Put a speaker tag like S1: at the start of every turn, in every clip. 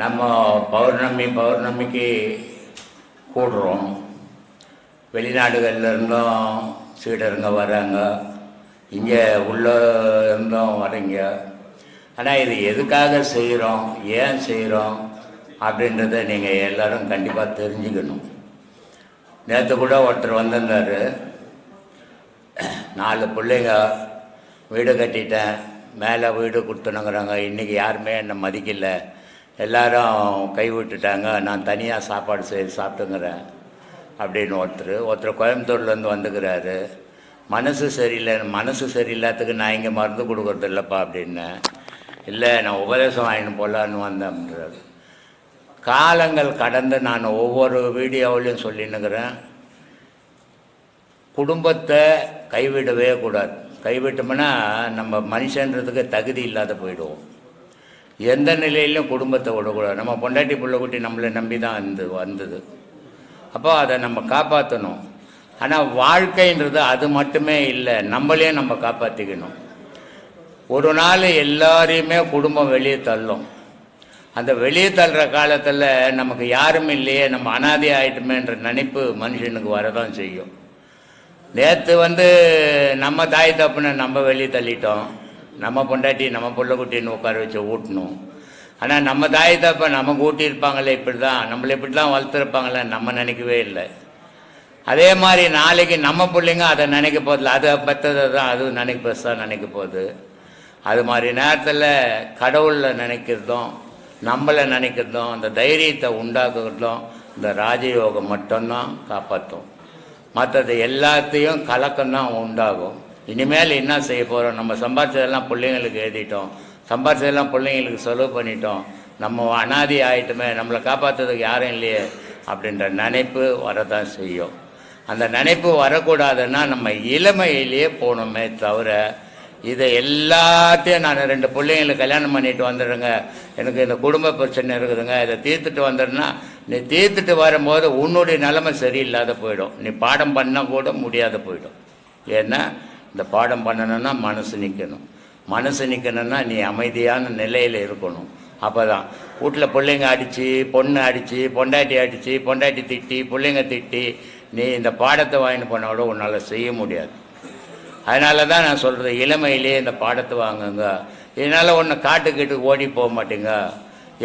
S1: நம்ம பௌர்ணமி பௌர்ணமிக்கு கூடுறோம். வெளிநாடுகளில் இருந்தும் சீடருங்க வராங்க. இங்கே உள்ளே இருந்தும் வரீங்க. ஆனால் இது எதுக்காக செய்கிறோம் ஏன் செய்கிறோம் அப்படின்றத நீங்கள் எல்லோரும் கண்டிப்பாக தெரிஞ்சுக்கணும். நேற்று கூட ஒருத்தர் வந்திருந்தார். நாலு பிள்ளைங்க வீடு கட்டிட்டேன். மேலே வீடு கொடுத்துனுங்கிறாங்க. இன்றைக்கி யாருமே என்னை மதிக்கலை. எல்லாரும் கை விட்டுட்டாங்க நான் தனியாக சாப்பாடு செய்து சாப்பிட்டுங்கிறேன் அப்படின்னு ஒருத்தர் ஒருத்தர் கோயம்புத்தூர்லேருந்து வந்துக்கிறாரு. மனசு சரியில்லை மனசு சரியில்லாததுக்கு நான் இங்கே மருந்து கொடுக்குறது இல்லைப்பா அப்படின்னேன் இல்லை நான் உபதேசம் வாங்கிட்டு போகலான்னு வந்தேன்றாரு காலங்கள் கடந்து நான் ஒவ்வொரு வீடியோவிலையும் சொல்லின்னுக்கிறேன். குடும்பத்தை கைவிடவே கூடாது. கைவிட்டோம்னா நம்ம மனுஷன்றதுக்கு தகுதி இல்லாத போயிடுவோம். எந்த நிலையிலும் குடும்பத்தை விடக்கூடாது. நம்ம பொண்டாட்டி பிள்ளை குட்டி நம்மளை நம்பி தான் வந்து வந்தது. அப்போ அதை நம்ம காப்பாற்றணும் ஆனால் வாழ்க்கைன்றது அது மட்டுமே இல்லை. நம்மளையும் நம்ம காப்பாற்றிக்கணும் ஒரு நாள் எல்லாரையுமே குடும்பம் வெளியே தள்ளும். அந்த வெளியே தள்ளுற காலத்தில் நமக்கு யாரும் இல்லையே நம்ம அனாதை ஆகிட்டுமேன்ற நினைப்பு மனுஷனுக்கு வரதான் செய்யும். நேற்று வந்து நம்ம தாய் தப்புன்னு நம்ம வெளியே தள்ளிட்டோம். நம்ம பொண்டாட்டி நம்ம புள்ள குட்டின்னு உட்கார வச்சு ஊட்டணும். ஆனால் நம்ம தாய் தப்ப நமக்கு ஊட்டியிருப்பாங்களே இப்படி தான் நம்மளை இப்படி தான் வளர்த்துருப்பாங்களே நம்ம நினைக்கவே இல்லை. அதே மாதிரி நாளைக்கு நம்ம பிள்ளைங்க அதை நினைக்க போதில்ல அதை பெற்றதை தான் அதுவும் நினைக்க பெருசாக நினைக்க போகுது. அது மாதிரி நேரத்தில் கடவுளில் நினைக்கிறதும் நம்மளை நினைக்கிறதும் அந்த தைரியத்தை உண்டாக்குறதும் இந்த ராஜயோகம் மட்டும்தான் காப்பாற்றும். மற்றது எல்லாத்தையும் கலக்கம்தான் உண்டாகும். இனிமேல் என்ன செய்ய போகிறோம் நம்ம சம்பாதிச்சதெல்லாம் பிள்ளைங்களுக்கு எழுதிட்டோம். சம்பாதிச்சதெல்லாம் பிள்ளைங்களுக்கு செலவு பண்ணிட்டோம். நம்ம அனாதி ஆகிட்டுமே நம்மளை காப்பாற்றுறதுக்கு யாரும் இல்லையே அப்படின்ற நினைப்பு வரதான் செய்யும். அந்த நினைப்பு வரக்கூடாதுன்னா நம்ம இளமையிலேயே போகணுமே தவிர இதை எல்லாத்தையும் நான் ரெண்டு பிள்ளைங்களுக்கு கல்யாணம் பண்ணிட்டு வந்துடுங்க எனக்கு இந்த குடும்ப பிரச்சனை இருக்குதுங்க. இதை தீர்த்துட்டு வந்துடுனா நீ தீர்த்துட்டு வரும்போது உன்னுடைய நிலைமை சரியில்லாத போயிடும். நீ பாடம் பண்ணால் கூட முடியாத போயிடும். ஏன்னா இந்த பாடம் பண்ணணும்னா மனசு நிற்கணும் மனசு நிற்கணும்னா நீ அமைதியான நிலையில் இருக்கணும். அப்போ தான் வீட்டில் பிள்ளைங்க அடித்து பொண்ணு அடித்து பொண்டாட்டி அடித்து பொண்டாட்டி திட்டி பிள்ளைங்க திட்டி நீ இந்த பாடத்தை வாங்கிட்டு போனோட உன்னால் செய்ய முடியாது. அதனால தான் நான் சொல்கிறது இளமையிலேயே இந்த பாடத்தை வாங்குங்க. இதனால் ஒன்று காட்டுக்கிட்டு ஓடி போக மாட்டேங்க.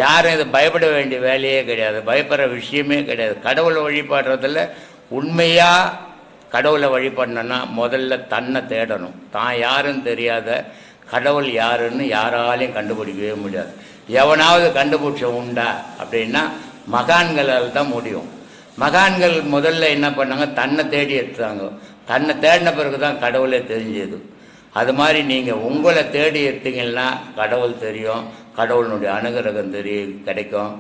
S1: யாரும் இது பயப்பட வேண்டிய வேலையே கிடையாது. பயப்படுற விஷயமே கிடையாது. கடவுளை வழிபாடுறதுல உண்மையாக கடவுளை வழிபடணும்னா முதல்ல தன்னை தேடணும். தான் யாருன்னு தெரியாத கடவுள் யாருன்னு யாராலையும் கண்டுபிடிக்கவே முடியாது. எவனாவது கண்டுபிடிச்ச உண்டா அப்படின்னா மகான்களால் தான் முடியும். மகான்கள் முதல்ல என்ன பண்ணாங்க? தன்னை தேடி எடுத்தாங்க. தன்னை தேடின பிறகு தான் கடவுளே தெரிஞ்சது. அது மாதிரி நீங்கள் உங்களை தேடி எடுத்தீங்கன்னா கடவுள் தெரியும் கடவுளுடைய அனுகிரகம் தெரியும் கிடைக்கும்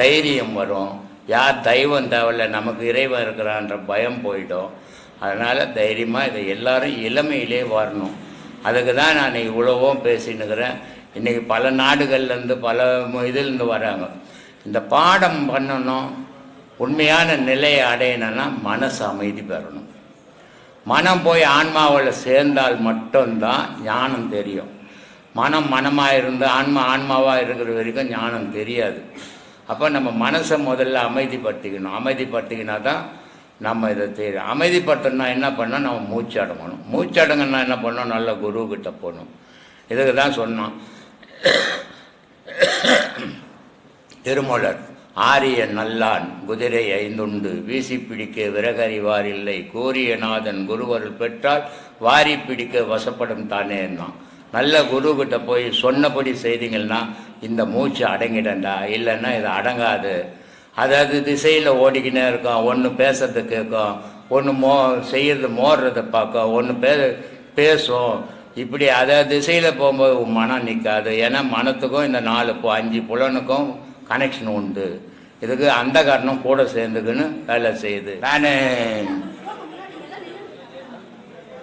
S1: தைரியம் வரும். யார் தெய்வம் தேவையில்ல நமக்கு இறைவன் இருக்கிறான்ற பயம் போயிடும். அதனால் தைரியமாக இதை எல்லாரும் இளமையிலே வரணும். அதுக்கு தான் நான் இவ்வளவும் பேசினுக்கிறேன் இன்றைக்கி பல நாடுகள்லேருந்து பல இதிலேருந்து வராங்க. இந்த பாடம் பண்ணணும் உண்மையான நிலையை அடையணும்னா மனசு அமைதி பெறணும். மனம் போய் ஆன்மாவில் சேர்ந்தால் மட்டும்தான் ஞானம் தெரியும். மனம் மனமாக இருந்து ஆன்மா ஆன்மாவாக இருக்கிற வரைக்கும் ஞானம் தெரியாது. அப்போ நம்ம மனசை முதல்ல அமைதிப்படுத்திக்கணும். அமைதிப்படுத்திக்கினா தான் நம்ம இதை தெரியும் அமைதிப்படுத்தணும்னா என்ன பண்ணால் நம்ம மூச்சு அடங்கணும். மூச்சு என்ன பண்ணணும்? நல்ல குருக்கிட்ட போகணும். இதுக்கு தான் சொன்னோம் திருமலர் ஆரிய நல்லான் குதிரை ஐந்துண்டு வீசி பிடிக்க விறகறிவார் இல்லை கோரிய நாதன் குருவருள் பெற்றால் வாரி பிடிக்க வசப்படும் தானே தான் நல்ல குருக்கிட்ட போய் சொன்னபடி செய்தீங்கன்னா இந்த மூச்சு அடங்கிடண்டா? இல்லைன்னா இது அடங்காது. அதாவது திசையில் ஓடிக்கினே இருக்கும். ஒன்று பேசுறது கேட்கும் ஒன்று மோ செய்யறது மோடுறதை பார்க்கும். ஒன்று பே பேசும். இப்படி அதை திசையில் போகும்போது மனம் நிற்காது ஏன்னா மனத்துக்கும் இந்த நாலு அஞ்சு புலனுக்கும் கனெக்ஷன் உண்டு. இதுக்கு அந்த காரணம் கூட சேர்ந்துக்குன்னு வேலை செய்யுது. நான்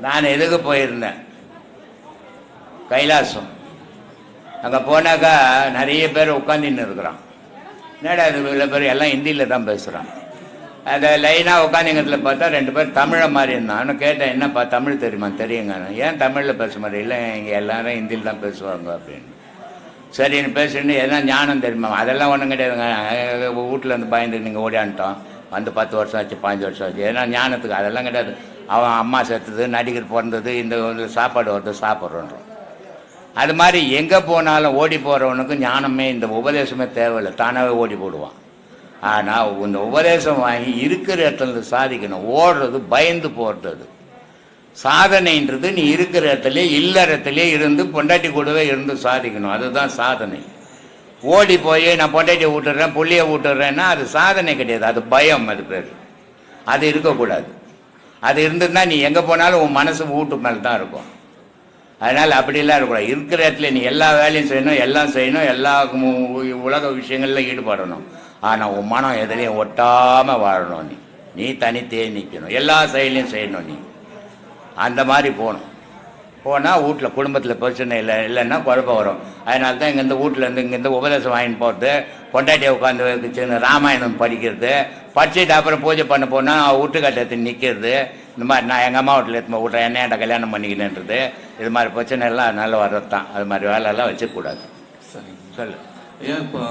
S1: நான் எதுக்கு போயிருந்தேன்? கைலாசம். அங்கே போனாக்கா நிறைய பேர் உட்காந்துன்னு இருக்கிறான். என்னடா இது இவ்வளோ பேர்? எல்லாம் ஹிந்தியில் தான் பேசுகிறான் அதை லைனாக உட்காந்துங்கிறதுல பார்த்தா ரெண்டு பேர் தமிழை மாதிரி இருந்தான் அவனை கேட்டேன் என்னப்பா தமிழ் தெரியுமா? தெரியுங்க. ஏன் தமிழில் பேச மாதிரி இல்லை இங்கே எல்லாரும் ஹிந்தியில் தான் பேசுவாங்க அப்படின்னு. சரின்னு பேசுன்னு எதனா ஞானம் தெரியுமா? அதெல்லாம் ஒன்றும் கிடையாதுங்க. வீட்டில் இருந்து பயந்து நீங்கள் ஓடியான்ட்டோம் வந்து பத்து வருஷம் ஆச்சு பாஞ்சு வருஷம் ஆச்சு. ஏன்னா ஞானத்துக்கு அதெல்லாம் கிடையாது. அவன் அம்மா செத்துது நடிகர் பிறந்தது இந்த சாப்பாடு வருது சாப்பிட்றோன்றோம் அது மாதிரி எங்கே போனாலும் ஓடி போகிறவனுக்கு ஞானமே இந்த உபதேசமே தேவையில்லை. தானாகவே ஓடி போடுவான். ஆனால் இந்த உபதேசம் வாங்கி இருக்கிற இடத்துல சாதிக்கணும். ஓடுறது பயந்து போடுறது. சாதனைன்றது நீ இருக்கிற இடத்துல இல்லறத்திலே இருந்து பொண்டாட்டி கூடவே இருந்து சாதிக்கணும். அதுதான் சாதனை. ஓடி போய் நான் பொண்டாட்டியை விட்டுறேன் புள்ளியை விட்டுறேன்னா அது சாதனை கிடையாது. அது பயம் அது பேர். அது இருக்கக்கூடாது. அது இருந்ததுன்னா நீ எங்கே போனாலும் உன் மனசு வீட்டு மேலே தான் இருக்கும். அதனால் அப்படிலாம் இருக்கக்கூடாது. இருக்கிற இடத்துல நீ எல்லா வேலையும் செய்யணும் எல்லாம் செய்யணும் எல்லா உலக விஷயங்களில் ஈடுபடணும். ஆனால் உன் மனம் எதுலேயும் ஒட்டாமல் வாழணும் நீ. நீ தனித்தே நிற்கணும் எல்லா செயலையும் செய்யணும் நீ. அந்த மாதிரி போகணும். போனால் வீட்டில் குடும்பத்தில் பிரச்சனை இல்லை இல்லைன்னா குழப்பம் வரும். அதனால தான் இங்கேருந்து வீட்டிலேருந்து இங்கேருந்து உபதேசம் வாங்கிட்டு போகிறது பொண்டாட்டியை உட்காந்து வச்சுன்னு ராமாயணம் படிக்கிறது படிச்சுட்டு அப்புறம் பூஜை பண்ண போனால் வீட்டுக்கட்டத்தில் எடுத்து நிற்கிறது இந்த மாதிரி நான் எங்கள் அம்மா வீட்டில் எடுத்து விட்றேன் என்ன கல்யாணம் பண்ணிக்கிறேன்றது. இது மாதிரி பிரச்சனை எல்லாம் அதனால வர்றது தான் அது மாதிரி வேலையெல்லாம் வச்சுக்கூடாது.
S2: சரி.
S1: சொல்லு.
S2: ஏன் இப்போ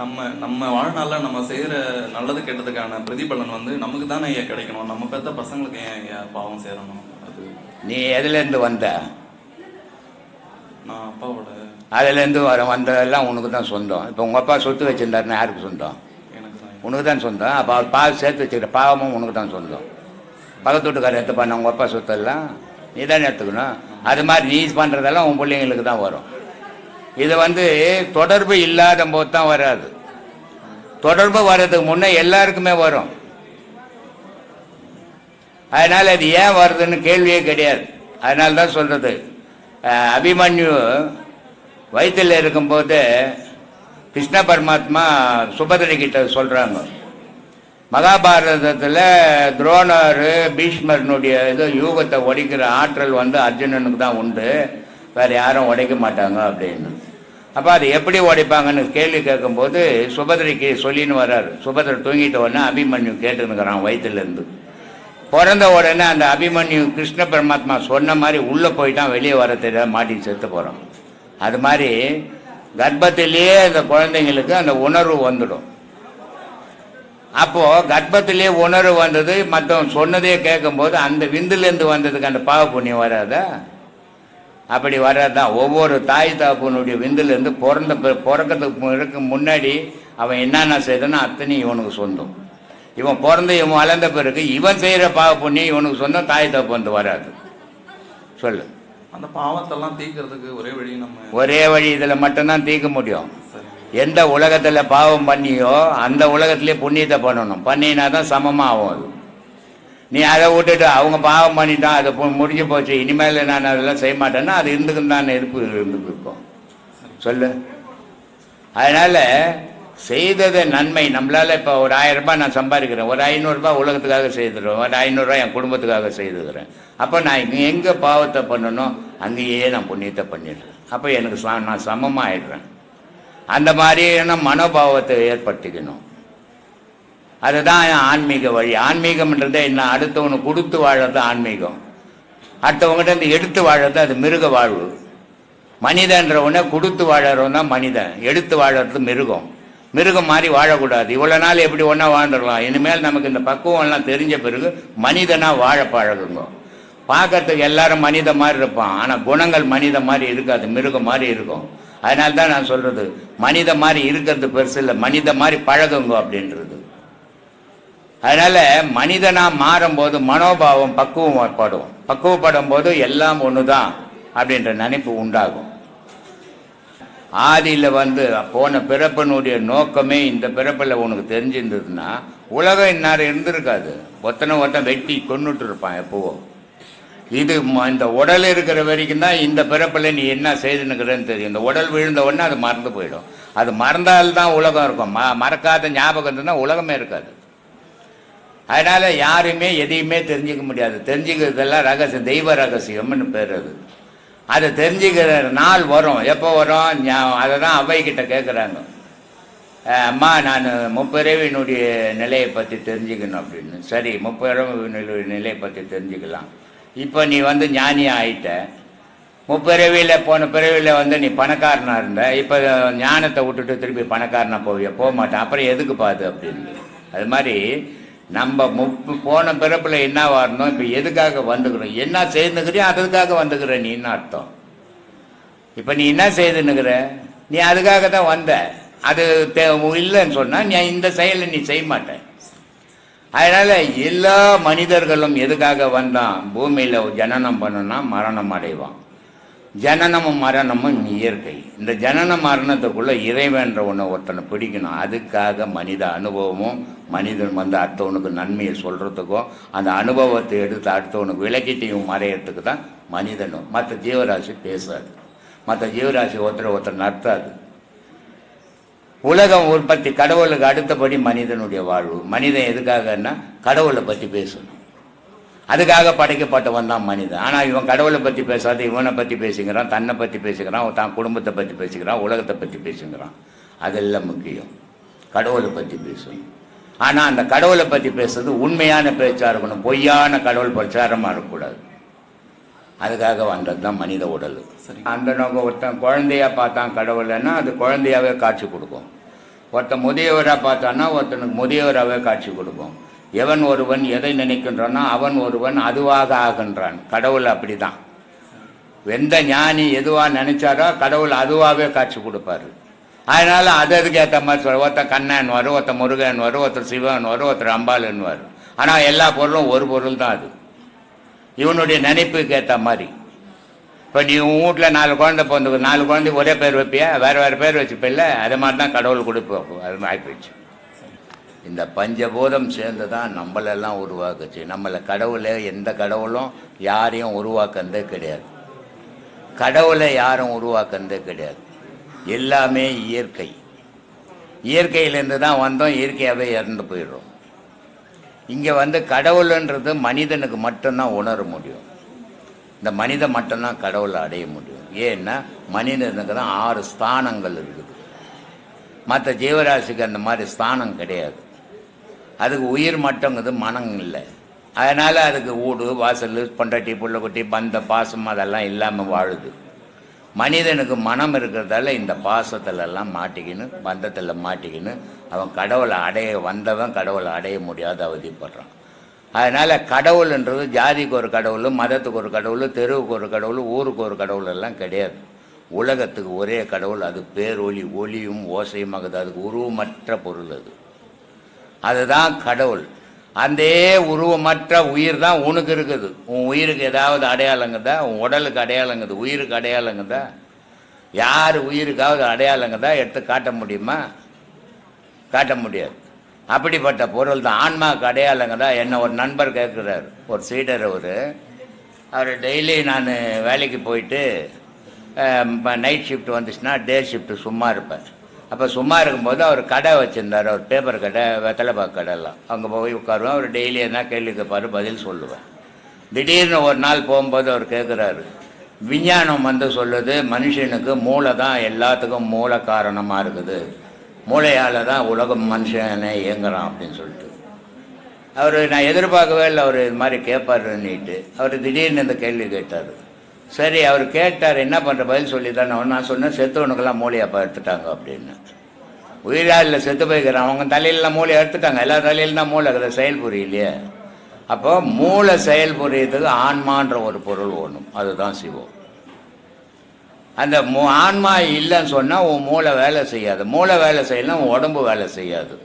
S2: நம்ம நம்ம வாழ்நாளில் நம்ம செய்கிற நல்லது கெட்டதுக்கான பிரதிபலன் வந்து நமக்கு தானே ஐயா கிடைக்கணும். நம்ம பெத்த பசங்களுக்கு ஏன் ஐயா பாவம் சேரணும்? அது
S1: நீ எதுலேருந்து வந்த?
S2: நான் அப்பாவோட.
S1: அதுலேருந்து வர வந்ததெல்லாம் உனக்கு தான் சொந்தம். இப்போ உங்கள் அப்பா சொத்து வச்சுருந்தாருன்னா யாருக்கு சொந்தம்? உனக்கு தான் சொந்தம். அப்போ அவர் பாவம் சேர்த்து வச்சுக்கிற பாவமும் உனக்கு தான் சொந்தம். பக்கத்து வீட்டுக்காரர் எடுத்து பண்ண உங்கள் அப்பா சொத்தெல்லாம்? நீ தானே எடுத்துக்கணும். அது மாதிரி நீ பண்ணுறதெல்லாம் உன் பிள்ளைங்களுக்கு தான் வரும். இது வந்து தொடர்பு இல்லாத போது தான் வராது. தொடர்பு வர்றதுக்கு முன்னே எல்லாருக்குமே வரும். அதனால் அது ஏன் வருதுன்னு கேள்வியே கிடையாது. அதனால தான் சொல்கிறது அபிமன்யு வயிற்றில் இருக்கும்போது கிருஷ்ண பரமாத்மா சுபதிரை கிட்ட சொல்கிறாங்க மகாபாரதத்தில் துரோணர் பீஷ்மரனுடைய இது யூகத்தை உடைக்கிற ஆற்றல் வந்து அர்ஜுனனுக்கு தான் உண்டு. வேறு யாரும் உடைக்க மாட்டாங்க அப்படின்னு. அப்போ அது எப்படி உடைப்பாங்கன்னு கேள்வி கேட்கும்போது சுபதிரைக்கு சொல்லின்னு வர்றாரு. சுபதிரை தூங்கிட்ட உடனே அபிமன்யு கேட்டுன்னுக்கிறான் வயிற்றுலேருந்து பிறந்த உடனே அந்த அபிமன்யு கிருஷ்ண பரமாத்மா சொன்ன மாதிரி உள்ளே போயிட்டான் வெளியே வர தெரியாத மாட்டி செத்து போகிறோம் அது மாதிரி கர்ப்பத்திலேயே அந்த குழந்தைங்களுக்கு அந்த உணர்வு வந்துடும். அப்போ கர்ப்பத்திலே உணர்வு வந்தது மற்றவன் சொன்னதே கேட்கும்போது அந்த விந்துலேருந்து வந்ததுக்கு அந்த பாவ புண்ணியம் வராதா? அப்படி வராதான். ஒவ்வொரு தாய் தாப்பனுடைய விந்துலேருந்து பிறந்த பிறக்கறதுக்கு இருக்கு முன்னாடி அவன் என்னென்ன செய்தானோ அத்தனையும் இவனுக்கு சொந்தம். இவன் பிறந்து இவன் வளர்ந்த பிறகு இவன் செய்கிற பாவ புண்ணியம் இவனுக்கு சொந்தம் தாய் தப்பு வந்து வராது. சொல்லு.
S2: அந்த பாவத்தெல்லாம் தீர்க்கறதுக்கு ஒரே வழி நம்ம
S1: ஒரே வழி இதில் மட்டும்தான் தீர்க்க முடியும்.
S2: சரி.
S1: எந்த உலகத்தில் பாவம் பண்ணியோ அந்த உலகத்திலே புண்ணியத்தை பண்ணணும். பண்ணினா தான் சமமாக ஆகும் அது. நீ அதை விட்டுட்டு அவங்க பாவம் பண்ணிட்டான் அது முடிஞ்சு போச்சு. இனிமேல் நான் அதெல்லாம் செய்ய மாட்டேன்னா அது இருந்துக்குன்னு தான் இருப்பு இருந்துக்கு இருக்கும் சொல்லு. அதனால் செய்தது நன்மை. நம்மளால் இப்போ ஒரு ஆயிரம் ரூபாய் நான் சம்பாதிக்கிறேன். ஒரு ஐநூறுரூபா உலகத்துக்காக செய்துடுறேன் ஒரு ஐநூறுரூவா என் குடும்பத்துக்காக செய்துக்கிறேன். அப்போ நான் எங்கே பாவத்தை பண்ணணும் அங்கேயே நான் புண்ணியத்தை பண்ணிடுறேன். அப்போ எனக்கு நான் சமமாக ஆயிடுறேன் அந்த மாதிரியான மனோபாவத்தை ஏற்படுத்திக்கணும். அதுதான் ஆன்மீக வழி. ஆன்மீகம்ன்றதே என்ன? அடுத்தவனு கொடுத்து வாழறது ஆன்மீகம். அடுத்தவங்ககிட்ட இருந்து எடுத்து வாழறது அது மிருக வாழ்வு. மனிதன்றவனை கொடுத்து வாழறவன் தான் மனிதன். எடுத்து வாழறது மிருகம். மிருகம் மாதிரி வாழக்கூடாது. இவ்வளோ நாள் எப்படி ஒன்றா வாழ்ந்துடலாம்? இனிமேல் நமக்கு இந்த பக்குவம்லாம் தெரிஞ்ச பிறகு மனிதனாக வாழ பழகுங்க. பார்க்கறதுக்கு எல்லாரும் மனித மாதிரி இருப்பான். ஆனால் குணங்கள் மனித மாதிரி இருக்காது. மிருகம் மாதிரி இருக்கும். அதனால தான் நான் சொல்றது மனித மாதிரி இருக்கிறது பெருசு இல்லை மனித மாதிரி பழகுங்க அப்படின்றது. அதனால மனிதனாக மாறும்போது மனோபாவம் பக்குவம் பக்குவப்படும் பக்குவப்படும் போது எல்லாம் ஒன்று தான் அப்படின்ற நினைப்பு உண்டாகும். ஆதியில் வந்து போன பிறப்பினுடைய நோக்கமே இந்த பிறப்பில் உனக்கு தெரிஞ்சிருந்ததுன்னா உலகம் இந்நேரம் இருந்திருக்காது. ஒத்தனை ஒருத்தன் வெட்டி கொண்டுட்டு இருப்பான் எப்போவோ. இது ம- இந்த உடல் இருக்கிற வரைக்கும் தான் இந்த பிறப்பில் நீ என்ன செய்துன்னுக்கிறன்னு தெரியும். இந்த உடல் விழுந்த உடனே அது மறந்து போயிடும். அது மறந்தால்தான் உலகம் இருக்கும். ம மறக்காத ஞாபகம் இருந்ததுன்னா உலகமே இருக்காது. அதனால் யாருமே எதையுமே தெரிஞ்சுக்க முடியாது. தெரிஞ்சுக்கிறதெல்லாம் ரகசியம். தெய்வ ரகசியம்னு பேர் அது. அதை தெரிஞ்சுக்கிற நாள் வரும். எப்போ வரும்? ஞா- அதை தான் அவை கேட்குறாங்க அம்மா நான் முப்பிறவினுடைய நிலையை பற்றி தெரிஞ்சுக்கணும் அப்படின்னு. சரி முப்பிறவினுடைய நிலையை பற்றி தெரிஞ்சுக்கலாம். இப்போ நீ வந்து ஞானியாக ஆயிட்ட. முப்பிறவியில் போன பிறவியில் வந்து நீ பணக்காரனாக இருந்த. இப்போ ஞானத்தை விட்டுட்டு திருப்பி பணக்காரனா போவிய? போக மாட்டேன். அப்புறம் எதுக்கு பாது அப்படின்னு. அது மாதிரி நம்ம முப்பு போன பிறப்பில் என்ன வரணும் இப்போ எதுக்காக வந்துக்கிறோம்? என்ன செய்துக்கிறியோ அதுக்காக வந்துக்கிற நீன்னு அர்த்தம். இப்போ நீ என்ன செய்துன்னுக்கிற? நீ அதுக்காக தான் வந்த. அது தே இல்லைன்னு சொன்னால் நீ இந்த செயலை நீ செய்ய மாட்டேன் அதனால எல்லா மனிதர்களும் எதுக்காக வந்தான் பூமியில் ஜனனம் பண்ணணும்னா மரணம் அடைவான். ஜனனமும் மரணமும் இயற்கை. இந்த ஜனன மரணத்துக்குள்ள இறைவன்ற ஒன்று ஒருத்தனை பிடிக்கணும். அதுக்காக மனித அனுபவமும் மனிதன் வந்து அடுத்தவனுக்கு நன்மையை சொல்கிறதுக்கும் அந்த அனுபவத்தை எடுத்து அடுத்தவனுக்கு விளக்கிட்டையும் மறையறதுக்கு தான் மனிதனும். மற்ற ஜீவராசி பேசாது. மற்ற ஜீவராசி ஒருத்தர் ஒருத்தர் நடத்தாது உலகம் உற்பத்தி கடவுளுக்கு அடுத்தபடி மனிதனுடைய வாழ்வு. மனிதன் எதுக்காகன்னா கடவுளை பற்றி பேசணும். அதுக்காக படைக்கப்பட்டவன் தான் மனிதன். ஆனால் இவன் கடவுளை பற்றி பேசாத இவனை பற்றி பேசுகிறான் தன்னை பற்றி பேசுகிறான் தான் குடும்பத்தை பற்றி பேசுகிறான் உலகத்தை பற்றி பேசுகிறான் அதெல்லாம் முக்கியம். கடவுளை பற்றி பேசணும். ஆனால் அந்த கடவுளை பற்றி பேசுறது உண்மையான பேச்சாக இருக்கணும். பொய்யான கடவுள் பிரச்சாரமாக இருக்கக்கூடாது. அதுக்காக வந்தது தான் மனித உடல். அந்த நோக்கம் ஒருத்தன் குழந்தையா பார்த்தான் கடவுளைன்னா அது குழந்தையாவே காட்சி கொடுக்கும். ஒருத்தன் முதியவராக பார்த்தான்னா ஒருத்தனுக்கு முதியவராகவே காட்சி கொடுக்கும். எவன் ஒருவன் எதை நினைக்கின்றானோ அவன் ஒருவன் அதுவாக ஆகின்றான். கடவுள் அப்படிதான். எந்த ஞானி எதுவா நினைச்சாரோ கடவுள் அதுவாகவே காட்சி கொடுப்பாரு. அதனால அது அதுக்கு ஏற்ற மாதிரி சொல்ல ஒருத்தன் கண்ணன் வரும் ஒருத்தன் முருகன் வரும் ஒருத்தர் சிவன் வரும் ஒருத்தர் அம்பாளன் வரும் ஆனால் எல்லா பொருளும் ஒரு பொருள் தான் அது. இவனுடைய நினைப்புக்கு ஏற்ற மாதிரி. இப்போ நீ உன் வீட்டில் நாலு குழந்தை பிறந்து நாலு குழந்தைக்கு ஒரே பேர் வைப்பியா? வேறு வேறு பேர் வச்சுப்பில்ல? அது மாதிரி தான் கடவுள் கொடுப்போம் அது மாதிரி ஆகிப்போச்சு இந்த பஞ்சபூதம் சேர்ந்து தான் நம்மளெல்லாம் உருவாக்குச்சு. நம்மளை கடவுளை எந்த கடவுளும் யாரையும் உருவாக்குறதே கிடையாது. கடவுளை யாரும் உருவாக்குனதே கிடையாது. எல்லாமே இயற்கை. இயற்கையிலேருந்து தான் வந்தோம் இயற்கையாகவே இறந்து போயிடுறோம். இங்கே வந்து கடவுள்ன்றது மனிதனுக்கு மட்டும்தான் உணர முடியும். இந்த மனிதன் மட்டும்தான் கடவுளை அடைய முடியும். ஏன்னா மனிதனுக்கு தான் ஆறு ஸ்தானங்கள் இருக்குது. மற்ற ஜீவராசிக்கு அந்த மாதிரி ஸ்தானம் கிடையாது. அதுக்கு உயிர் மட்டுங்கிறது மனம் இல்லை. அதனால் அதுக்கு ஊடு வாசல் பொண்டாட்டி புள்ளக்குட்டி பந்த பாசம் அதெல்லாம் இல்லாமல் வாழுது. மனிதனுக்கு மனம் இருக்கிறதால இந்த பாசத்திலெல்லாம் மாட்டிக்கின்னு பந்தத்தில் மாட்டிக்கின்னு அவன் கடவுளை அடைய வந்தவன் கடவுளை அடைய முடியாத அவதிப்படுறான். அதனால் கடவுள்ன்றது ஜாதிக்கு ஒரு கடவுள் மதத்துக்கு ஒரு கடவுள் தெருவுக்கு ஒரு கடவுள் ஊருக்கு ஒரு கடவுள் எல்லாம் கிடையாது. உலகத்துக்கு ஒரே கடவுள் அது பேரொளி ஒளியும் ஓசையுமாகுது அதுக்கு உருவமற்ற பொருள் அது. அதுதான் கடவுள். அந்த உருவமற்ற உயிர் தான் உனக்கு இருக்குது. உன் உயிருக்கு ஏதாவது அடையாளங்குதா? உன் உடலுக்கு அடையாளங்குது? உயிருக்கு அடையாளங்குதா? யார் உயிருக்காவது அடையாளங்குதா? எடுத்து காட்ட முடியுமா? காட்ட முடியாது. அப்படிப்பட்ட பொருள் தான். ஆன்மாவுக்கு அடையாளங்குதா? என்ன ஒரு நண்பர் கேட்குறாரு. ஒரு சீடர் அவர். அவர் டெய்லி நான் வேலைக்கு போயிட்டு நைட் ஷிஃப்ட் வந்துச்சுன்னா டே ஷிஃப்ட் சும்மா இருப்பேன் அப்போ சும்மா இருக்கும்போது அவர் கடை வச்சுருந்தார் அவர் பேப்பர் கடை வெத்தலைப்பாக்கு கடைலாம் அங்கே போய் உட்காருவேன் அவர் டெய்லி என்ன கேள்வி கேட்பார் பதில் சொல்லுவேன். திடீர்னு ஒரு நாள் போகும்போது அவர் கேட்குறாரு விஞ்ஞானம் வந்து சொல்லுது மனுஷனுக்கு மூளை தான் எல்லாத்துக்கும் மூல காரணமாக இருக்குது. மூளையால் தான் உலகம் மனுஷனே இயங்குறான் அப்படின்னு சொல்லிட்டு. அவர் நான் எதிர்பார்க்கவே இல்லை அவர் இது மாதிரி கேட்பாருன்னுட்டு அவர் திடீர்னு இந்த கேள்வி கேட்டார் சரி அவர் கேட்டார் என்ன பண்ணுற பதில் சொல்லி தானே நான் சொன்னேன் செத்தவனுக்கெல்லாம் மூளையப்பா எடுத்துட்டாங்க அப்படின்னு. உயிராளில் செத்து போய்க்கிறான். அவங்க தலையிலாம் மூளை எடுத்துட்டாங்க. எல்லா தலையிலும் தான் மூளை இருக்குது செயல் புரியலையே. அப்போ மூளை செயல் புரியறதுக்கு ஆன்மான்ற ஒரு பொருள் ஒன்றும் அதுதான் சிவம். அந்த மூ ஆன்மா இல்லைன்னு சொன்னால் உன் மூளை வேலை செய்யாது. மூளை வேலை செய்யலாம் உன் உடம்பு வேலை செய்யாது.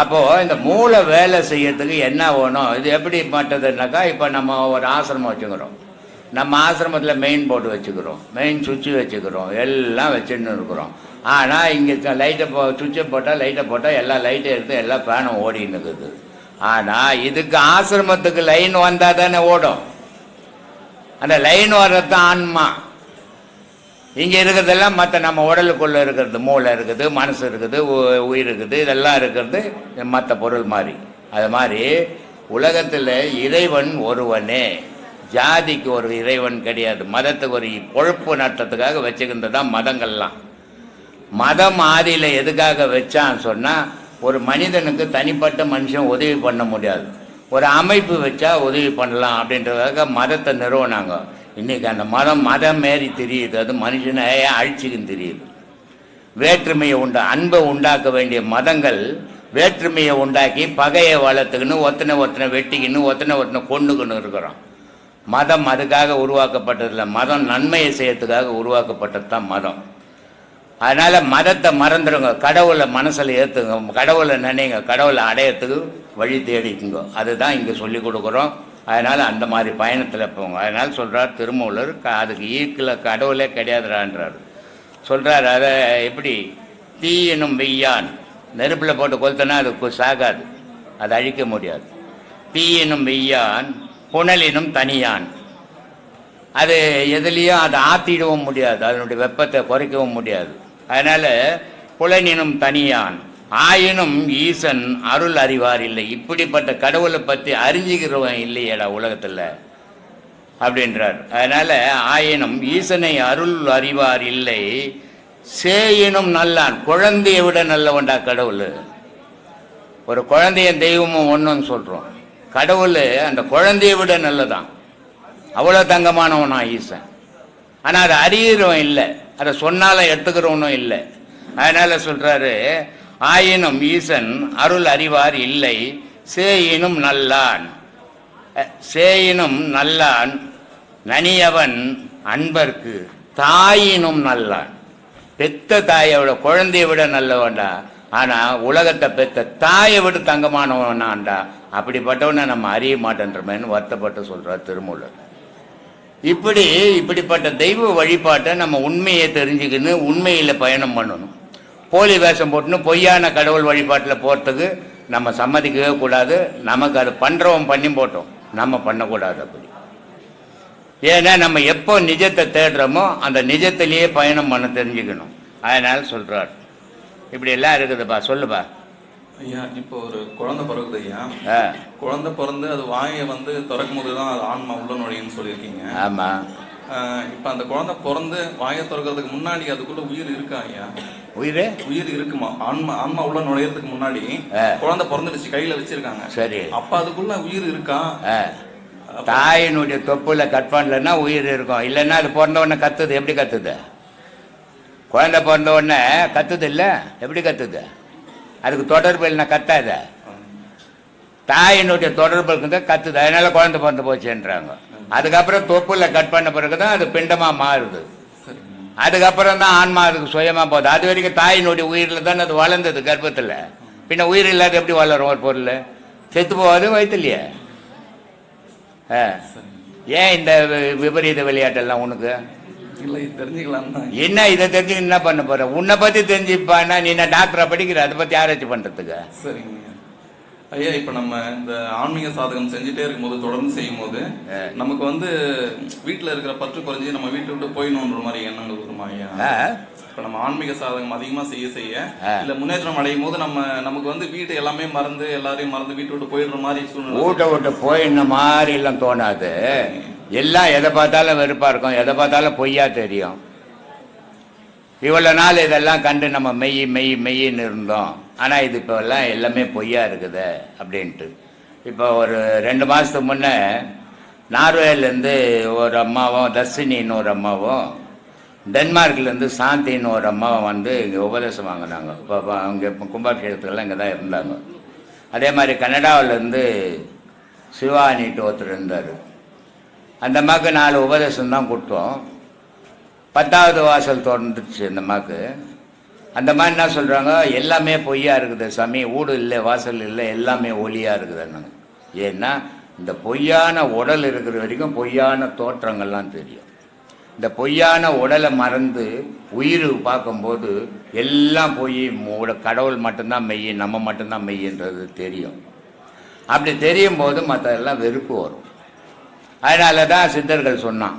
S1: அப்போது இந்த மூளை வேலை செய்யறதுக்கு என்ன வேணும்? இது எப்படி மாட்டதுனாக்கா இப்போ நம்ம ஒரு ஆசிரமம் வச்சுக்கிறோம். நம்ம ஆசிரமத்தில் மெயின் போர்டு வச்சுக்கிறோம். மெயின் சுவிட்சு வச்சுக்கிறோம். எல்லாம் வச்சுன்னு இருக்கிறோம். ஆனால் இங்கே லைட்டை போ சுவிட்சை போட்டால் லைட்டை போட்டால் எல்லா லைட்டை எடுத்து எல்லா ஃபேனும் ஓடின்னு இருக்குது. ஆனால் இதுக்கு ஆசிரமத்துக்கு லைன் வந்தால் தானே ஓடும். அந்த லைன் வர்றது தான் ஆன்மா. இங்கே இருக்கிறதெல்லாம் மற்ற நம்ம உடலுக்குள்ளே இருக்கிறது மூளை இருக்குது மனசு இருக்குது உ- உயிர் இருக்குது இதெல்லாம் இருக்கிறது மற்ற பொருள் மாதிரி. அது மாதிரி உலகத்தில் இறைவன் ஒருவனே. ஜாதிக்கு ஒரு இறைவன் கிடையாது. மதத்துக்கு ஒரு பொழப்பு நட்டத்துக்காக வச்சுக்கின்றது தான் மதங்கள்லாம். மதம் ஆதியில் எதுக்காக வச்சான்னு சொன்னால் ஒரு மனிதனுக்கு தனிப்பட்ட மனுஷன் உதவி பண்ண முடியாது. ஒரு அமைப்பு வச்சா உதவி பண்ணலாம் அப்படின்றதுக்காக மதத்தை நிறுவனாங்க. இன்னைக்கு அந்த மதம் மதம் மாரி தெரியுது. அது மனுஷனை அழிச்சிக்குன்னு தெரியுது. வேற்றுமையை உண்டா அன்பை உண்டாக்க வேண்டிய மதங்கள் வேற்றுமையை உண்டாக்கி பகையை வளர்த்துக்கின்னு ஒத்தனை ஒத்தனை வெட்டிக்கின்னு ஒத்தனை ஒத்தனை கொண்டுக்கணும் இருக்கிறோம். மதம் அதுக்காக உருவாக்கப்பட்டதில்லை. மதம் நன்மையை செய்யறதுக்காக உருவாக்கப்பட்டது தான் மதம். அதனால் மதத்தை மறந்துடுங்க. கடவுளை மனசில் ஏற்றுங்க கடவுளை நினைங்க. கடவுளை அடையறதுக்கு வழி தேடிக்குங்க. அதுதான் இங்கே சொல்லி கொடுக்குறோம். அதனால் அந்த மாதிரி பயணத்தில் போங்க. அதனால் சொல்கிறார் திருமூலர் அதுக்கு ஈக்கில் கடவுளே கிடையாதுறான்றார் சொல்கிறார் அதை எப்படி? தீ எனும் வெய்யான். நெருப்பில் போட்டு கொளுத்தனா அது சாகாது. அதை அழிக்க முடியாது. தீ எனும் வெய்யான் புனலினும் தனியான். அது எதுலேயும் அதை ஆற்றிடவும் முடியாது அதனுடைய வெப்பத்தை குறைக்கவும் முடியாது. அதனால் புலனினும் தனியான் ஆயினும் ஈசன் அருள் அறிவார் இல்லை. இப்படிப்பட்ட கடவுளை பற்றி அறிஞ்சுக்கிறவன் இல்லையேடா உலகத்தில் அப்படின்றார். அதனால் ஆயினும் ஈசனை அருள் அறிவார் இல்லை சேயினும் நல்லான். குழந்தையை விட நல்லவன்டா கடவுள். ஒரு குழந்தைய தெய்வமும் ஒன்றுன்னு சொல்கிறோம் கடவுள் அந்த குழந்தையை விட நல்லதான். அவ்வளோ தங்கமானவனா ஈசன். ஆனால் அதை அறிகிறவன் இல்லை. அதை சொன்னாலும் எடுத்துக்கிறவனும் இல்லை. அதனால சொல்றாரு ஆயினும் ஈசன் அருள் அறிவார் இல்லை சேயினும் நல்லான். சேயினும் நல்லான் நனியவன் அன்பர்க்கு தாயினும் நல்லான். பெத்த தாயை விட குழந்தையை விட நல்லவன்டா. ஆனால் உலகத்தை பெத்த தாயை விட தங்கமானவனான்டா. அப்படிப்பட்டவனை நம்ம அறிய மாட்டேன்றமேன்னு வருத்தப்பட்டு சொல்றார் திருமூலர். இப்படி இப்படிப்பட்ட தெய்வ வழிபாட்டை நம்ம உண்மையை தெரிஞ்சுக்கின்னு உண்மையில் பயணம் பண்ணணும். போலி வேஷம் போட்டுன்னு பொய்யான கடவுள் வழிபாட்டில் போகிறதுக்கு நம்ம சம்மதிக்கவே கூடாது. நமக்கு அது பண்ணுறவன் பண்ணி போட்டோம். நம்ம பண்ணக்கூடாது அப்படி. ஏன்னா நம்ம எப்போ நிஜத்தை தேடுறோமோ அந்த நிஜத்திலேயே பயணம் பண்ண தெரிஞ்சுக்கணும். அதனால சொல்கிறார் இப்படி எல்லாம் இருக்குதுப்பா சொல்லுப்பா.
S2: ஐயா இப்போ ஒரு குழந்தை பிறகுது ஐயா. குழந்தை பிறந்து அது வாயை வந்து திறக்கும் போது தான் அது ஆன்மா உள்ள நுழையும்னு சொல்லியிருக்கீங்க. ஆஹ் இப்ப அந்த குழந்தை பிறந்து வாயை திறக்கிறதுக்கு முன்னாடி அதுக்குள்ள உயிர் இருக்கா ஐயா?
S1: உயிரே?
S2: உயிர் இருக்குமா? ஆன்மா ஆன்மா உள்ள நுழையறதுக்கு முன்னாடி. குழந்தை பிறந்துடுச்சு கையில வச்சிருக்காங்க.
S1: சரி.
S2: அப்ப அதுக்குள்ள உயிர் இருக்கா?
S1: தாயினுடைய தொப்புல கட் பண்ணலன்னா உயிர் இருக்கும். இல்லைன்னா அது பிறந்த உடனே கத்துது. எப்படி கத்துது? குழந்தை பிறந்த உடனே கத்துது இல்ல? எப்படி கத்துது? அதுக்கு தொடர்பு இல்லைன்னா கத்தாத. தாயினுடைய தொடர்பு இருக்குது கத்துது. அதனால குழந்தை பிறந்து போச்சுன்றாங்க. அதுக்கப்புறம் தொப்புல கட் பண்ண பிறகு தான் அது பிண்டமாக மாறுது. அதுக்கப்புறம் தான் ஆன்மா அதுக்கு சுயமாக போகுது. அது வரைக்கும் தாயினுடைய உயிரில் தானே அது வளர்ந்தது கர்ப்பத்தில். பின்ன உயிர் இல்லாத எப்படி வளரும் ஒரு பொருள்? செத்து போகாது வயிற்றுலையே ஏன் இந்த விபரீத விளையாட்டெல்லாம் உனக்கு?
S2: இல்ல தெரிஞ்சுக்கலாம். தான்
S1: என்ன இதை தெரிஞ்சு என்ன பண்ண போற? உன்னை பத்தி தெரிஞ்சுப்பானா நீ என்ன டாக்டரா படிக்கிற? அதை பத்தி ஆராய்ச்சி பண்றதுக்கு?
S2: சரிங்க. ஐயா இப்ப நம்ம இந்த ஆன்மீக சாதகம் செஞ்சுட்டே இருக்கும்போது தொடர்ந்து செய்யும் போது. நமக்கு வந்து வீட்டுல இருக்கிற பற்று குறைஞ்சி நம்ம வீட்டை விட்டு போயிடணுன்ற மாதிரி எண்ணங்கள் வருமா ஐயா? இப்ப நம்ம ஆன்மீக சாதகம் அதிகமா செய்ய செய்ய. இல்ல முன்னேற்றம் அடையும் போது நம்ம நமக்கு வந்து வீட்டு எல்லாமே மறந்து எல்லாரையும் மறந்து வீட்டு விட்டு போயிடுற மாதிரி சூழ்நிலை
S1: வீட்டை விட்டு போயின்ன மாதிரி எல்லாம் தோணாது எல்லாம் எதை பார்த்தாலும் வெறுப்பாக இருக்கும். எதை பார்த்தாலும் பொய்யா தெரியும். இவ்வளோ நாள் இதெல்லாம் கண்டு நம்ம மெய் மெய் மெய்ன்னு இருந்தோம். ஆனால் இது இப்போல்லாம் எல்லாமே பொய்யா இருக்குது அப்படின்ட்டு. இப்போ ஒரு ரெண்டு மாதத்துக்கு முன்னே நார்வேலேருந்து ஒரு அம்மாவும் தர்ஷினின்னு ஒரு அம்மாவும் டென்மார்க்லேருந்து சாந்தின்னு ஒரு அம்மாவும் வந்து இங்கே உபதேசம் வாங்கினாங்க. இப்போ இப்போ கும்பாபிஷேகத்துக்கெல்லாம் இங்கே தான் இருந்தாங்க. அதே மாதிரி கனடாவிலேருந்து சிவானிட்டு ஒருத்தர் இருந்தார். அந்த அம்மாவுக்கு நாலு உபதேசம் தான் கொடுத்தோம். பத்தாவது வாசல் திறந்துருச்சு அந்த அம்மாவுக்கு அந்த மாதிரி என்ன சொல்கிறாங்க எல்லாமே பொய்யா இருக்குது சாமி. ஊடு இல்லை வாசல் இல்லை எல்லாமே ஒளியாக இருக்குதுன்னாங்க ஏன்னா இந்த பொய்யான உடல் இருக்கிற வரைக்கும் பொய்யான தோற்றங்கள்லாம் தெரியும். இந்த பொய்யான உடலை மறந்து உயிர் பார்க்கும்போது எல்லாம் பொய் உட கடவுள் மட்டும்தான் மெய் நம்ம மட்டும்தான் மெய்ன்றது தெரியும். அப்படி தெரியும் போது மற்றதெல்லாம் வெறுப்பு வரும். அதனால தான் சித்தர்கள் சொன்னான்.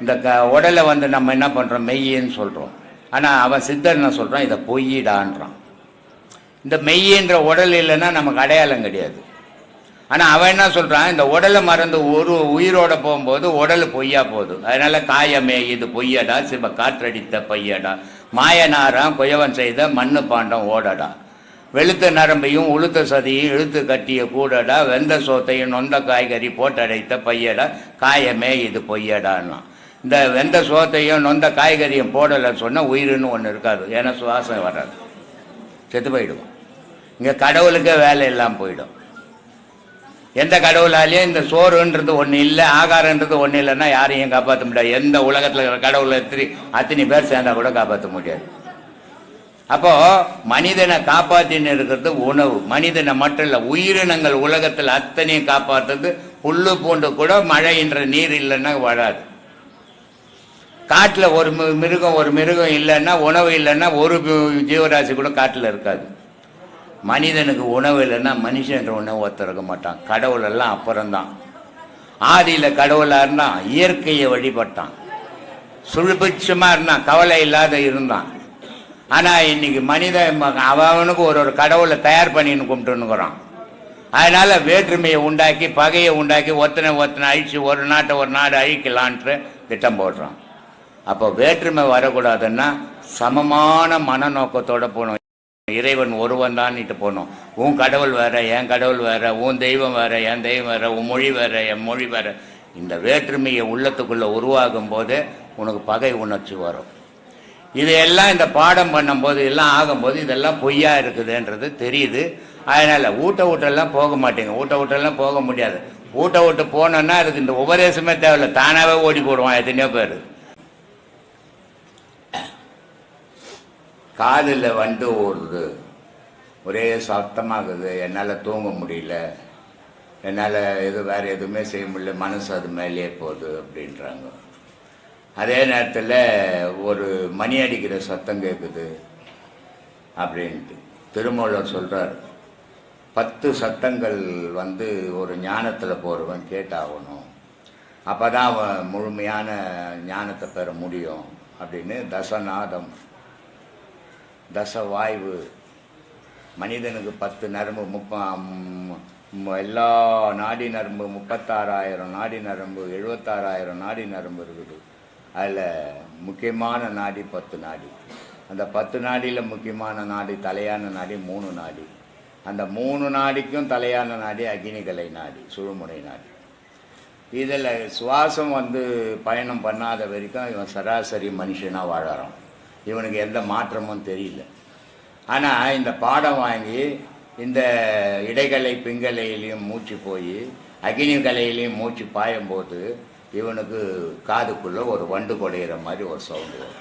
S1: இந்த க உடலை வந்து நம்ம என்ன பண்ணுறோம் மெய்யின்னு சொல்கிறோம் ஆனால் அவன் சித்தர் என்ன சொல்கிறான் இதை பொய்யிடான்றான். இந்த மெய்யின்ற உடல் இல்லைன்னா நமக்கு அடையாளம் கிடையாது. ஆனால் அவன் என்ன சொல்கிறான் இந்த உடலை மறந்து ஒரு உயிரோட போகும்போது உடல் பொய்யா போகுது. அதனால காயமே இது பொய்யடா சிவ காற்றடித்த பையடா. மாயனாராம் குயவன் செய்த மண்ணு பாண்டம் ஓடடா. வெளுத்த நரம்பையும் உளுத்த சதியும் இழுத்து கட்டிய கூடடா வெந்த சோத்தையும் நொந்த காய்கறி போட்டடைத்த பையடா காயமே இது பொய்யடான்னா இந்த வெந்த சோத்தையும் நொந்த காய்கறியும் போடலை சொன்னால் உயிர்னு ஒன்று இருக்காது. ஏன்னா சுவாசம் வராது. செத்து போயிடுவோம். இங்கே கடவுளுக்கே வேலை இல்லாமல் போயிடும். எந்த கடவுளாலேயும் இந்த சோறுன்றது ஒன்று இல்லை ஆகாரன்றது ஒன்று இல்லைன்னா யாரையும் காப்பாற்ற முடியாது. எந்த உலகத்தில் இருக்கிற கடவுளை எத்திரி அத்தனை பேர் சேர்ந்தா கூட காப்பாற்ற முடியாது. அப்போ மனிதனை காப்பாற்றின்னு இருக்கிறது உணவு. மனிதனை மட்டும் இல்லை உயிரினங்கள் உலகத்தில் அத்தனையும் காப்பாற்றுறது புல்லு பூண்டு கூட மழைன்ற நீர் இல்லைன்னா வராது. காட்டில் ஒரு மிருகம் ஒரு மிருகம் இல்லைன்னா உணவு இல்லைன்னா ஒரு ஜீவராசி கூட காட்டில் இருக்காது. மனிதனுக்கு உணவு இல்லைன்னா மனுஷன்ற உணவு ஒருத்தர் இருக்க மாட்டான். கடவுள் எல்லாம் அப்புறம்தான். ஆதியில் கடவுளாக இருந்தான் இயற்கையை வழிபட்டான். சுழுபிட்சமாக இருந்தான் கவலை இல்லாத இருந்தான். ஆனால் இன்னைக்கு மனித அவனுக்கு ஒரு ஒரு கடவுளை தயார் பண்ணின்னு கும்பிட்டுன்னுக்குறான். அதனால வேற்றுமையை உண்டாக்கி பகையை உண்டாக்கி ஒத்தனை ஒத்தனை அழிச்சு ஒரு நாட்டை ஒரு நாடு அழிக்கலான்ட்டு திட்டம் போடுறான். அப்போ வேற்றுமை வரக்கூடாதுன்னா சமமான மனநோக்கத்தோட போகணும். இறைவன் ஒருவன் தான்ட்டு போகணும். உன் கடவுள் வேற என் கடவுள் வேற உன் தெய்வம் வேற என் தெய்வம் வேற உன் மொழி வேற என் மொழி வேற. இந்த வேற்றுமையை உள்ளத்துக்குள்ள உருவாகும் போது உனக்கு பகை உணர்ச்சி வரும். இதையெல்லாம் இந்த பாடம் பண்ணும்போது எல்லாம் ஆகும்போது இதெல்லாம் பொய்யா இருக்குதுன்றது தெரியுது. அதனால ஊட்ட ஊட்டெல்லாம் போக மாட்டேங்க. ஊட்ட ஊட்டெல்லாம் போக முடியாது. ஊட்ட விட்டு போனோன்னா அதுக்கு இந்த உபதேசமே தேவையில்ல. தானாகவே ஓடி போடுவான் எத்தனையோ பேர். காதில் வந்து ஓடுது ஒரே சத்தமாகுது. என்னால் தூங்க முடியல. என்னால் எது வேறு எதுவுமே செய்ய முடியல. மனசு அது மேலேயே போகுது அப்படின்றாங்க. அதே நேரத்தில் ஒரு மணி அடிக்கிற சத்தம் கேட்குது அப்படின்ட்டு. திருமூலர் சொல்கிறார் பத்து சத்தங்கள் வந்து ஒரு ஞானத்தில் போகிறவன் கேட்டாகணும். அப்போ தான் அவன் முழுமையான ஞானத்தை பெற முடியும். அப்படின்னு தசநாதம் தசவாய்வு. மனிதனுக்கு பத்து நரம்பு முப்ப எல்லா நாடி நரம்பு முப்பத்தாறாயிரம் நாடி நரம்பு எழுபத்தாறாயிரம் நாடி நரம்பு இருக்குது. அதில் முக்கியமான நாடி பத்து நாடி. அந்த பத்து நாடியில் முக்கியமான நாடி தலையான நாடி மூணு நாடி. அந்த மூணு நாடிக்கும் தலையான நாடி அக்னிகலை நாடி சுழுமுனை நாடி. இதில் சுவாசம் வந்து பயணம் பண்ணாத வரைக்கும் இவன் சராசரி மனுஷனாக வாழறான். இவனுக்கு எந்த மாற்றமும் தெரியல. ஆனால் இந்த பாடம் வாங்கி இந்த இடைகலை பிங்கலையிலையும் மூச்சு போய் அக்னி கலையிலையும் மூச்சு பாயும்போது இவனுக்கு காதுக்குள்ளே ஒரு வண்டு குடையிற மாதிரி ஒரு சவுண்டு வரும்.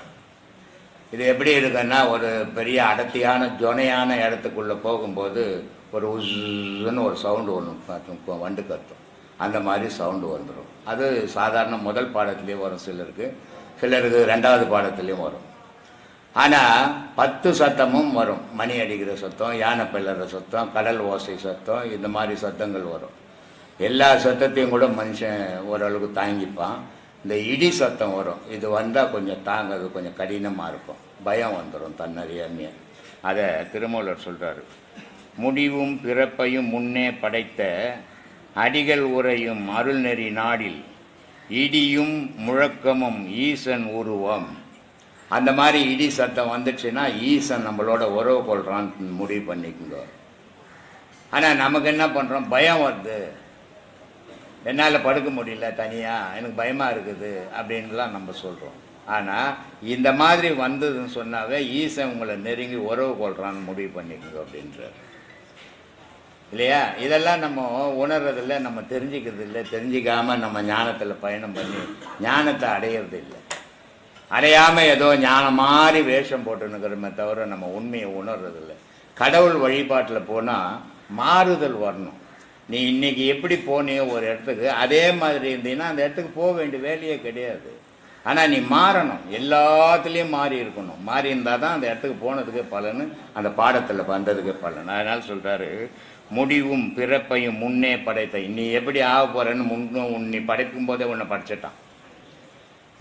S1: இது எப்படி இருக்குன்னா ஒரு பெரிய அடர்த்தியான ஜொனையான இடத்துக்குள்ளே போகும்போது ஒரு உஸ்ன்னு ஒரு சவுண்டு ஒன்று வண்டு கத்தும் அந்த மாதிரி சவுண்டு வந்துடும் அது சாதாரண முதல் பாடத்துலேயும் வரும் சிலருக்கு. சிலருக்கு ரெண்டாவது பாடத்துலேயும் வரும். ஆனால் பத்து சத்தமும் வரும். மணி அடிக்கிற சத்தம் யானை பிள்ளற சத்தம் கடல் ஓசை சத்தம் இந்த மாதிரி சத்தங்கள் வரும். எல்லா சத்தத்தையும் கூட மனுஷன் ஓரளவுக்கு தாங்கிப்பான். இந்த இடி சத்தம் வரும். இது வந்தால் கொஞ்சம் தாங்கிறது கொஞ்சம் கடினமாக இருக்கும். பயம் வந்துடும் தன்னறியாமையே. அதை திருமூலர் சொல்கிறாரு முடிவும் பிறப்பையும் முன்னே படைத்த அடிகள் உரையும் அருள்நெறி நாடில் இடியும் முழக்கமும் ஈசன் உருவம். அந்த மாதிரி இடி சத்தம் வந்துச்சுன்னா ஈசன் நம்மளோட உறவு கொள்கிறான்னு முடிவு பண்ணிக்கோங்க. ஆனால் நமக்கு என்ன பண்ணுறோம் பயம் வருது. என்னால் படுக்க முடியல தனியாக எனக்கு பயமாக இருக்குது அப்படின்லாம் நம்ம சொல்கிறோம் ஆனால் இந்த மாதிரி வந்ததுன்னு சொன்னாவே ஈசன் உங்களை நெருங்கி உறவு கொள்கிறான்னு முடிவு பண்ணிக்கோங்க அப்படின்றார். இல்லையா? இதெல்லாம் நம்ம உணர்றதில்ல நம்ம தெரிஞ்சுக்கிறது இல்லை தெரிஞ்சிக்காமல் நம்ம ஞானத்தில் பயணம் பண்ணி ஞானத்தை அடையிறது இல்லை அடையாமல் ஏதோ ஞானம் மாதிரி வேஷம் போட்டுனுக்கிறோமே தவிர நம்ம உண்மையை உணர்றதில்ல. கடவுள் வழிபாட்டில் போனால் மாறுதல் வரணும். நீ இன்னைக்கு எப்படி போனியோ ஒரு இடத்துக்கு அதே மாதிரி இருந்தீங்கன்னா அந்த இடத்துக்கு போக வேண்டிய வேலையே கிடையாது. ஆனால் நீ மாறணும். எல்லாத்துலேயும் மாறி இருக்கணும். மாறி இருந்தால் தான் அந்த இடத்துக்கு போனதுக்கு பலன் அந்த பாடத்தில் வந்ததுக்கு பலன். அதனால் சொல்கிறாரு முடிவும் பிறப்பையும் முன்னே படைத்த நீ எப்படி ஆக போகிறேன்னு முன்னும் நீ படைக்கும் போதே உன்னை படிச்சிட்டான்.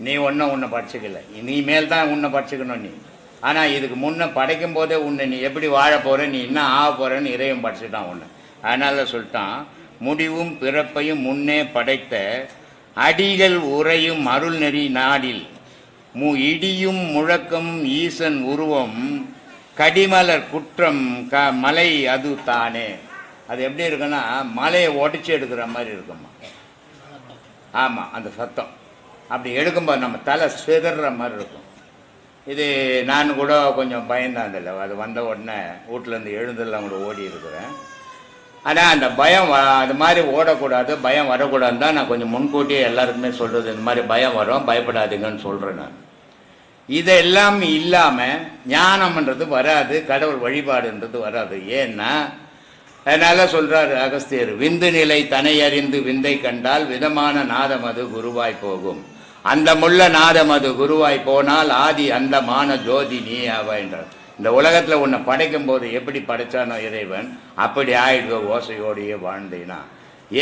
S1: நீ ஒன்றும் உன்னை படிச்சுக்கல. இனிமேல் தான் உன்னை படிச்சுக்கணும் நீ. ஆனால் இதுக்கு முன்னே படைக்கும் போதே உன்னை நீ எப்படி வாழ போகிற நீ என்ன ஆக போகிறேன்னு இறைவன் படிச்சுட்டான் உன்னை. அதனால சொல்லிட்டான் முடிவும் பிறப்பையும் முன்னே படைத்த அடிகள் உறையும் அருள்நெறி நாடில். மு இடியும் முழக்கம் ஈசன் உருவம் கடிமலர் குற்றம் க மலை அது தானே. அது எப்படி இருக்குன்னா மலையை உடச்சி எடுக்கிற மாதிரி இருக்குமா ஆமாம் அந்த சத்தம். அப்படி எடுக்கும்போது நம்ம தலை சிதற மாதிரி இருக்கும். இது நான் கூட கொஞ்சம் பயந்தான் அதில் அது வந்த உடனே வீட்டிலேருந்து எழுந்தெல்லாம் கூட ஓடி இருக்கிறேன். ஆனால் அந்த பயம் வ- அது மாதிரி ஓடக்கூடாது பயம் வரக்கூடாதுன்னு தான் நான் கொஞ்சம் முன்கூட்டியே எல்லாருக்குமே சொல்கிறது இந்த மாதிரி பயம் வரும் பயப்படாதீங்கன்னு சொல்கிறேன் நான். இதெல்லாம் இல்லாமல் ஞானம்ன்றது வராது கடவுள் வழிபாடுன்றது வராது. ஏன்னா அதனால் சொல்கிறார் அகஸ்தியர் விந்து நிலை தனை அறிந்து விந்தை கண்டால் விதமான நாதம் அது குருவாய் போகும். அந்த முள்ள நாதம் அது குருவாய் போனால் ஆதி அந்த மான ஜோதி நீ ஆவா என்றார். இந்த உலகத்தில் உன்னை படைக்கும் போது எப்படி படைச்சானோ இறைவன் அப்படி ஆயிடுவ ஓசையோடையே வாழ்ந்தீனா.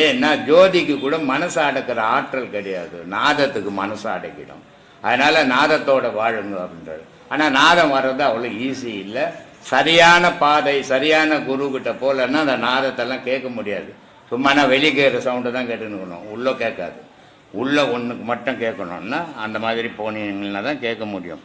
S1: ஏன்னா ஜோதிக்கு கூட மனசு அடக்கிற ஆற்றல் கிடையாது. நாதத்துக்கு மனசு அடக்கிடும். அதனால் நாதத்தோட வாழுங்க அப்படின்றது ஆனால் நாதம் வர்றது அவ்வளோ ஈஸி இல்லை. சரியான பாதை சரியான குரு கிட்ட போகலன்னா அந்த நாதத்தெல்லாம் கேட்க முடியாது. சும்மானா வெளியே கேட்குற சவுண்டு தான் கேட்டுக்கணும் உள்ளே கேட்காது. உள்ளே ஒன்றுக்கு மட்டும் கேட்கணும்னா அந்த மாதிரி போனீங்கன்னா தான் கேட்க முடியும்.